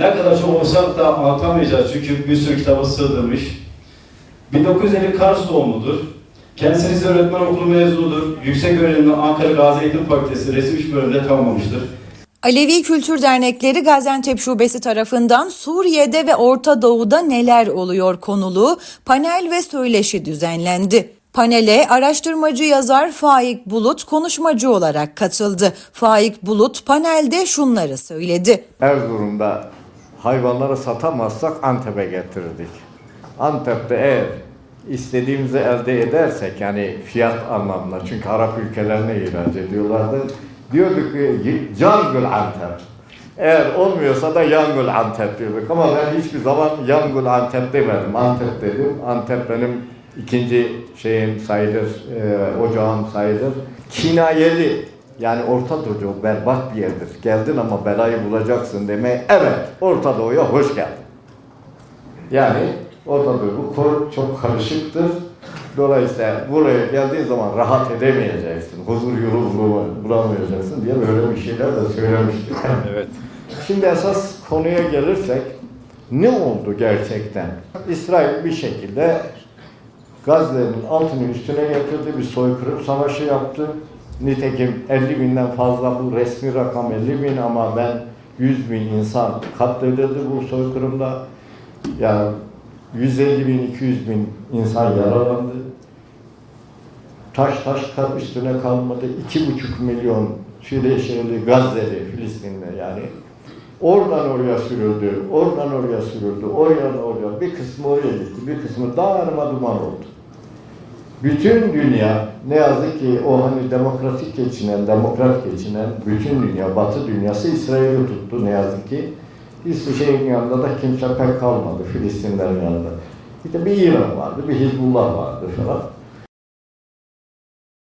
Ne kadar çok olsak da anlatamayacağız çünkü bir sürü kitaba sığdırmış. 1950 Kars doğumludur. Kendisi lise öğretmen okulu mezunudur. Yüksek öğrenimde Ankara Gazi Eğitim Fakültesi resim iş bölümünde tamamlamıştır. Alevi Kültür Dernekleri Gaziantep Şubesi tarafından Suriye'de ve Orta Doğu'da neler oluyor konulu panel ve söyleşi düzenlendi. Panele araştırmacı yazar Faik Bulut konuşmacı olarak katıldı. Faik Bulut panelde şunları söyledi. Erzurum'da hayvanları satamazsak Antep'e getirirdik. Antep'te eğer istediğimizi elde edersek yani fiyat anlamında çünkü Arap ülkelerine ihraç ediyorlardı. Diyorduk ki Cangül Antep. Eğer olmuyorsa da Yangül Antep diyorduk ama ben hiçbir zaman Yangül Antep demedim. Antep dedim. Antep benim ikinci şeyim sayılır, e, ocağım sayılır. Kinayeli yani Orta Doğu çok berbat bir yerdir. Geldin ama belayı bulacaksın demeye evet Orta Doğu'ya hoş geldin. Yani Orta Doğu kor çok karışıktır. Dolayısıyla buraya geldiğin zaman rahat edemeyeceksin. Huzur yolu bul- bulamayacaksın diye böyle bir şeyler de söylemiştik. Evet. Şimdi esas konuya gelirsek ne oldu gerçekten? İsrail bir şekilde Gazze'nin altını üstüne getirdi, bir soykırım savaşı yaptı. Nitekim 50 binden fazla bu resmi rakam 50 bin ama ben 100 bin insan katledildi bu soykırımda. Yani 150 bin, 200 bin insan yaralandı. Taş taş kal üstüne kalmadı. 2,5 milyon Şile şehirli Gazze'li, Filistinli yani. Oradan oraya sürüldü, oradan oraya sürüldü, oradan oraya. Bir kısmı oraya gitti, bir kısmı darma duman oldu. Bütün dünya ne yazık ki o hani demokratik geçinen, demokrat geçinen bütün dünya, batı dünyası İsrail'i tuttu ne yazık ki. Hiçbir şeyin yanında da kimse pek kalmadı Filistinlerin yanında. De bir İran vardı, bir Hizbullah vardı falan.